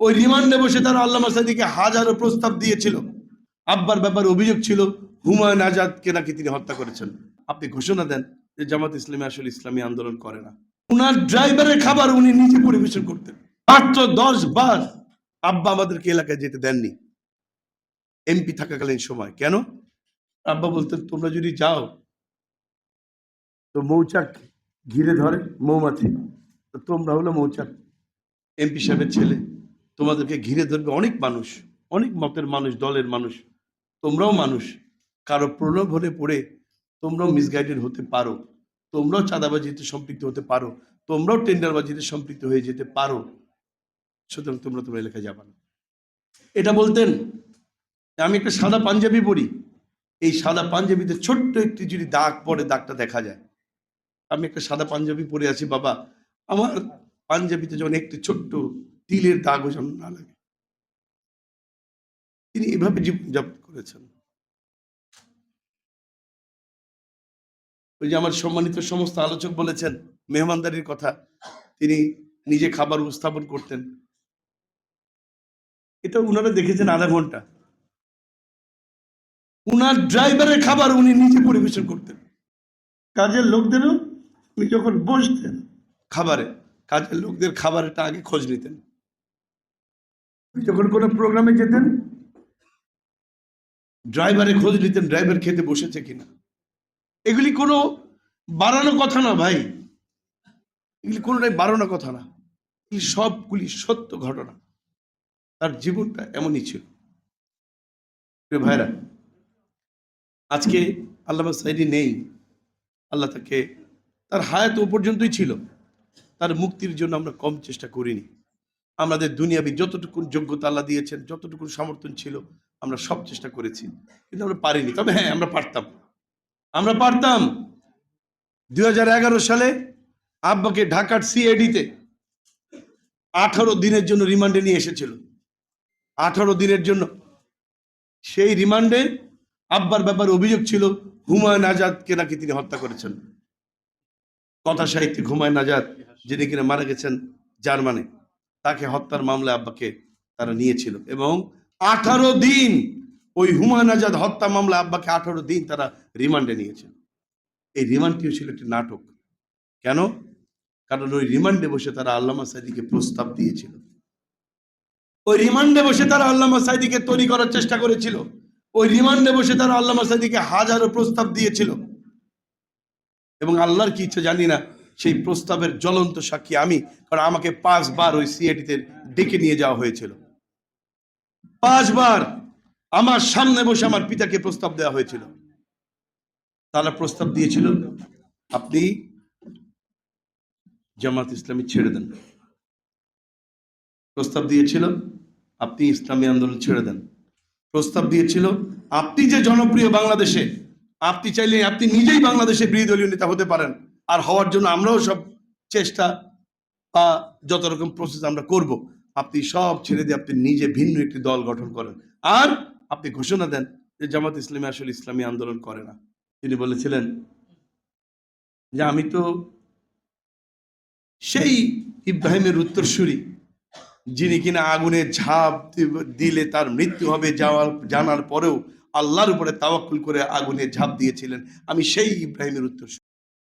ওই রিমান্ডে বসে তারা আল্লামা সাদিকে হাজারো প্রস্তাব দিয়েছিল। আব্বার ব্যাপারে অভিযোগ ছিল, হুমায়ুন আজাদকে নাকি তিনি হত্যা করেছেন। আপনি ঘোষণা দেন যে জামাত ইসলামী আসলে ইসলামী আন্দোলন করে না। উনার ড্রাইভারের খাবার উনি নিজে পরিবেশন করতেন। মাত্র দশ বার আব্বা আমাদেরকে এলাকায় যেতে দেননি। এমপি থাকাকালীন সময়। কেন? আব্বা বলতেন, তোমরা যদি যাও, তো মৌচাক ঘিরে ধরে, মৌমাছি। তো তোমরা হলো মৌচাক। এমপি সাহেবের ছেলে তোমাদেরকে ঘিরে ধরবে অনেক মানুষ, অনেক মতের মানুষ, দলের মানুষ। তোমরাও মানুষ। কারও প্রলোভ হলে পড়ে তোমরাও মিসগাইডেড হতে পারো। তোমরাও চাঁদাবাজিতে সম্পৃক্ত হতে পারো। তোমরাও টেন্ডারবাজিতে সম্পৃক্ত হয়ে যেতে পারো। সুতরাং তোমরা তোমরা এলাকায় যাবা না। এটা বলতেন, আমি একটা সাদা পাঞ্জাবি পরি। এই সাদা পাঞ্জাবিতে ছোট্ট একটি যদি দাগ পড়ে, দাগটা দেখা যায়। আমি একটা সাদা পাঞ্জাবি পরে আছি, বাবা। আমার পাঞ্জাবিতে যখন একটি ছোট্ট তিলের দাগও যেন না লাগে। তিনি এভাবে জীবনযাপন করেছেন। ওই যে আমার সম্মানিত সমস্ত আলোচক বলেছেন, মেহমানদারির কথা, তিনি নিজে খাবার উপস্থাপন করতেন। এটা উনারা দেখেছেন আধা ঘণ্টা। উনার ড্রাইভারের খাবার উনি নিজে পরিবেশন করতেন। কাজের লোকদেরও উনি যখন বসতেন, খাবারে, কাজের লোকদের খাবারটা আগে খোঁজ নিতেন। যখন কোনো প্রোগ্রামে যেতেন, ড্রাইভারে খোঁজ নিতেন ড্রাইভার খেতে বসেছে কিনা। এগুলি কোনো বাড়ানো কথা না ভাই। এগুলি কোনোটাই বাড়ানো কথা না। এগুলি সবগুলি সত্য ঘটনা। তার জীবনটা এমনই ছিল। ভাইরা আজকে আল্লামা সাইদি নেই। আল্লাহ তাকে, তার হায়াত ও পর্যন্তই ছিল। তার মুক্তির জন্য আমরা কম চেষ্টা করিনি। আমাদের দুনিয়াবি যতটুকু যোগ্যতা আল্লাহ দিয়েছেন, যতটুকু সমর্থন ছিল, আমরা সব চেষ্টা করেছি। কিন্তু আমরা পারিনি। তবে হ্যাঁ আমরা পারতাম। আমরা পারতাম। দু হাজার এগারো সালে আব্বাকে ঢাকার সিএডিতে আঠারো দিনের জন্য রিমান্ডে নিয়ে এসেছিল। আঠারো দিনের জন্য। সেই রিমান্ডে আব্বার ব্যাপারে অভিযোগ ছিল, হুমায়ুন আজাদকে নাকি তিনি হত্যা করেছেন। কথা সাহিত্যিক হুমায়ুন আজাদ, যিনি কিনা মারা গেছেন জার্মানি। তাকে হত্যার মামলায় আব্বাকে তারা নিয়েছিল। এবং আঠারো দিন ওই হুমায়ুন আজাদ হত্যা মামলা আব্বাকে আঠারো দিন তারা রিমান্ডে নিয়েছিল। এই রিমান্ডটিও ছিল একটি নাটক। কেন? কারণ ওই রিমান্ডে বসে তারা আল্লামা সাইদিকে প্রস্তাব দিয়েছিল। ওই রিমান্ডে বসে তারা আল্লামা সাইদিকে তৈরি করার চেষ্টা করেছিল। ওই রিমান্ডে বসে তারা আল্লামা সাইদিকে হাজারো প্রস্তাব দিয়েছিল। এবং আল্লাহর কি ইচ্ছা জানি না। সেই প্রস্তাবের জ্বলন্ত সাক্ষী আমি, কারণ আমাকে পাঁচবার ওই সিএটিতে ডেকে নিয়ে যাওয়া হয়েছিল। পাঁচবার আমার সামনে বসে আমার পিতাকে প্রস্তাব দেওয়া হয়েছিল। তারা প্রস্তাব দিয়েছিল, আপনি জামাত ইসলামী ছেড়ে দেন। প্রস্তাব দিয়েছিল, আপনি ইসলামী আন্দোলন ছেড়ে দেন। প্রস্তাব দিয়েছিল, আপনি যে জনপ্রিয় বাংলাদেশে, আপনি চাইলে আপনি নিজেই বাংলাদেশের বিরোধী দলীয় নেতা হতে পারেন। আর হওয়ার জন্য আমরাও সব চেষ্টা বা যত রকম প্রসেস আমরা করব, আপনি সব ছেড়ে দিয়ে আপনি নিজে ভিন্ন একটি দল গঠন করেন। আর আপনি ঘোষণা দেন যে জামাত ইসলামী আসলে ইসলামী আন্দোলন করে না। তিনি বলেছিলেন যে, আমি তো সেই ইব্রাহিমের উত্তরসূরি, যিনি কিনা আগুনে ঝাঁপ দিলে তার মৃত্যু হবে যাওয়ার, জানার পরেও আল্লাহর উপরে তাওয়াক্কুল করে আগুনে ঝাঁপ দিয়েছিলেন। আমি সেই ইব্রাহিমের উত্তরসূরি।